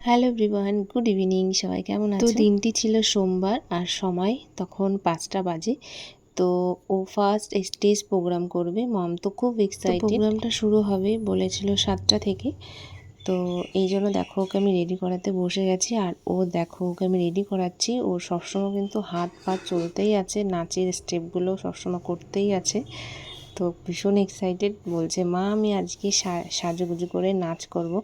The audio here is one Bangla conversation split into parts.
হ্যালো এভরিওয়ান গুড ইভিনিং সবাই কেমন আছো তো দিনটি ছিল সোমবার আর সময় তখন পাঁচটা বাজে। তো ও ফার্স্ট স্টেজ প্রোগ্রাম করবে। মম তো খুব এক্সাইটেড প্রোগ্রামটা শুরু হবে বলেছিল সাতটা থেকে। তো এই জন্য দেখো ওকে আমি রেডি করাতে বসে গেছি। আর ও দেখো ওকে আমি রেডি করাচ্ছি। ও সবসময় কিন্তু হাত পা চলতেই আছে নাচের স্টেপগুলো সবসময় করতেই আছে। তো ভীষণ এক্সাইটেড বলছে, মা, আমি আজকে সাজুগুজু করে নাচ করব।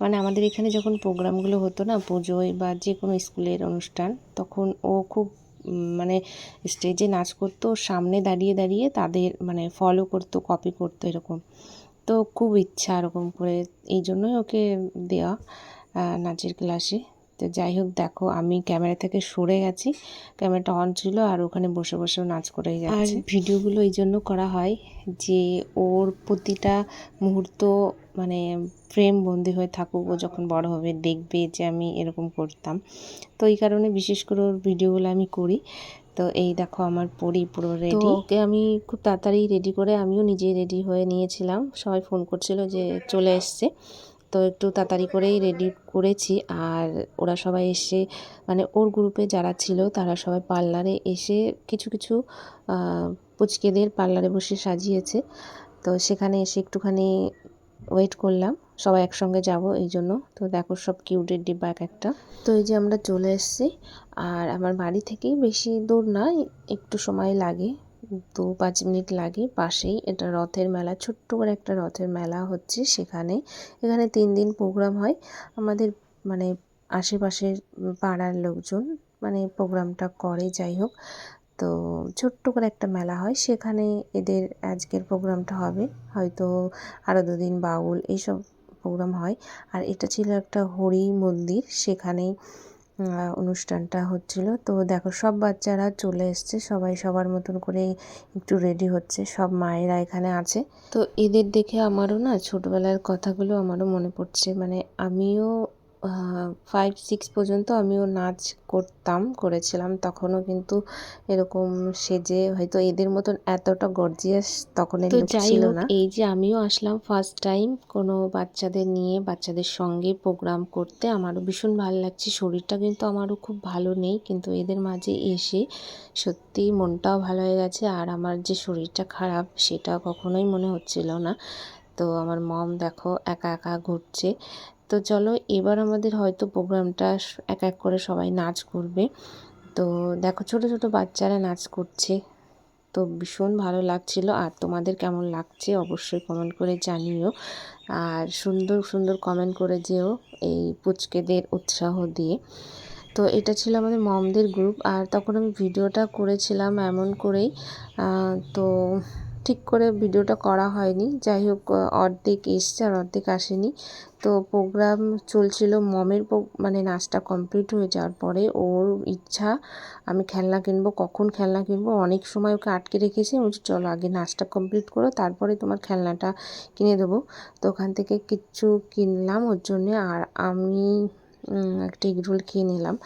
মানে আমাদের এখানে যখন প্রোগ্রামগুলো হতো না, পুজোয় বা যে কোনো স্কুলের অনুষ্ঠান, তখন ও খুব মানে স্টেজে নাচ করতো, সামনে দাঁড়িয়ে দাঁড়িয়ে তাদের মানে ফলো করতো কপি করতো, এরকম। তো খুব ইচ্ছা, এরকম করে। এই জন্যই ওকে দেওয়া নাচের ক্লাসে তো যাই হোক দেখো আমি ক্যামেরা থেকে সরে গেছি। ক্যামেরাটা অন ছিল আর ওখানে বসে বসেও নাচ করে যাচ্ছে। আর ভিডিওগুলো এই জন্য করা হয় যে ওর প্রতিটা মুহূর্ত মানে ফ্রেম বন্দি হয়ে থাকুক ও যখন বড় হবে দেখবে যে আমি এরকম করতাম। তো এই কারণে বিশেষ করে ওর ভিডিওগুলো আমি করি। তো এই দেখো আমার পরি পুরো রেডি ওকে আমি খুব তাড়াতাড়ি রেডি করে আমিও নিজে রেডি হয়ে নিয়েছিলাম। সবাই ফোন করছিল যে চলে এসছে। তো একটু তাড়াতাড়ি করেই রেডি করেছি। আর ওরা সবাই এসে মানে ওর গ্রুপে যারা ছিল, তারা সবাই পার্লারে এসে কিছু কিছু পুচকেদের পার্লারে বসে সাজিয়েছে। তো সেখানে এসে একটুখানি ওয়েট করলাম। সবাই একসঙ্গে যাব এই জন্য। তো দেখো সব কিউটের ডিব্বা এক একটা। তো এই যে আমরা চলে এসেছি। আর আমার বাড়ি থেকেই বেশি দূর না, একটু সময় লাগে। দু পাঁচ মিনিট লাগে পাশেই এটা রথের মেলা, ছোট্ট করে একটা রথের মেলা হচ্ছে সেখানে। এখানে তিন দিন প্রোগ্রাম হয়। আমাদের মানে আশেপাশের পাড়ার লোকজন মানে প্রোগ্রামটা করে, যাই হোক। তো ছোট্ট করে একটা মেলা হয়। সেখানে এদের আজকের প্রোগ্রামটা হবে। হয়তো আরও দুদিন বাউল, এইসব প্রোগ্রাম হয়। আর এটা ছিল একটা হরি মন্দির। সেখানেই অনুষ্ঠানটা হচ্ছিল। তো দেখো, সব বাচ্চারা চলে এসছে। সবাই সবার মতন করে একটু রেডি হচ্ছে। সব মায়েরা এখানে আছে। তো এদের দেখে আমারও না ছোটবেলার কথাগুলো আমারও মনে পড়ছে। মানে আমিও ফাইভ সিক্স পর্যন্ত আমিও নাচ করতাম করেছিলাম। তখনও কিন্তু এরকম সেজে হয়তো এদের মতন এতটা গর্জিয়াস তখন ছিল না। এই যে আমিও আসলাম ফার্স্ট টাইম কোনো বাচ্চাদের নিয়ে বাচ্চাদের সঙ্গে প্রোগ্রাম করতে। আমারও ভীষণ ভালো লাগছে শরীরটা কিন্তু আমারও খুব ভালো নেই কিন্তু এদের মাঝে এসে সত্যি মনটাও ভালো হয়ে গেছে। আর আমার যে শরীরটা খারাপ সেটা কখনোই মনে হচ্ছিল না। তো আমার মম দেখো একা একা ঘুরছে তো চলো, এবার আমাদের হয়তো প্রোগ্রামটা এক এক করে সবাই নাচ করবে। তো দেখো, ছোট ছোট বাচ্চারা নাচ করছে। তো ভীষণ ভালো লাগছিল আর তোমাদের কেমন লাগছে অবশ্যই কমেন্ট করে জানিও। আর সুন্দর সুন্দর কমেন্ট করে যেও এই পুচকেদের উৎসাহ দিয়ে। তো এটা ছিল আমাদের মমদের গ্রুপ আর তখন আমি ভিডিওটা করেছিলাম এমন করেই। তো ঠিক করে ভিডিওটা করা হয়নি। যাই হোক অর্ধেক এসছে আর অর্ধেক আসেনি। তো প্রোগ্রাম চলছিল মমের মানে নাচটা কমপ্লিট হয়ে যাওয়ার পরে ওর ইচ্ছা, আমি খেলনা কিনবো, কখন খেলনা কিনবো, অনেক সময় ওকে আটকে রেখেছি। বলছি, চলো আগে নাচটা কমপ্লিট করো, তারপরে তোমার খেলনাটা কিনে দেবো। তো ওখান থেকে কিচ্ছু কিনলাম ওর জন্যে। আর আমি একটা এগরোল খেয়ে নিলাম।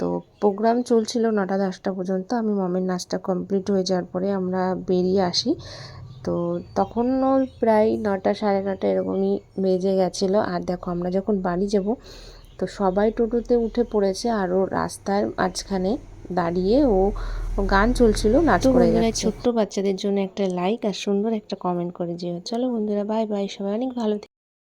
তো প্রোগ্রাম চলছিল নটা দশটা পর্যন্ত। আমি মমের নাচটা কমপ্লিট হয়ে যাওয়ার পরে আমরা বেরিয়ে আসি। তো তখনও প্রায় নটা সাড়ে নটা এরকমই বেজে গেছিল। আর দেখো আমরা যখন বাড়ি যাব তো সবাই টোটোতে উঠে পড়েছে আরও রাস্তার মাঝখানে দাঁড়িয়ে ও গান চলছিল নাচ করে যাচ্ছে। ছোট্ট বাচ্চাদের জন্য একটা লাইক আর সুন্দর একটা কমেন্ট করে যেও চলো বন্ধুরা বাই বাই সবাই অনেক ভালো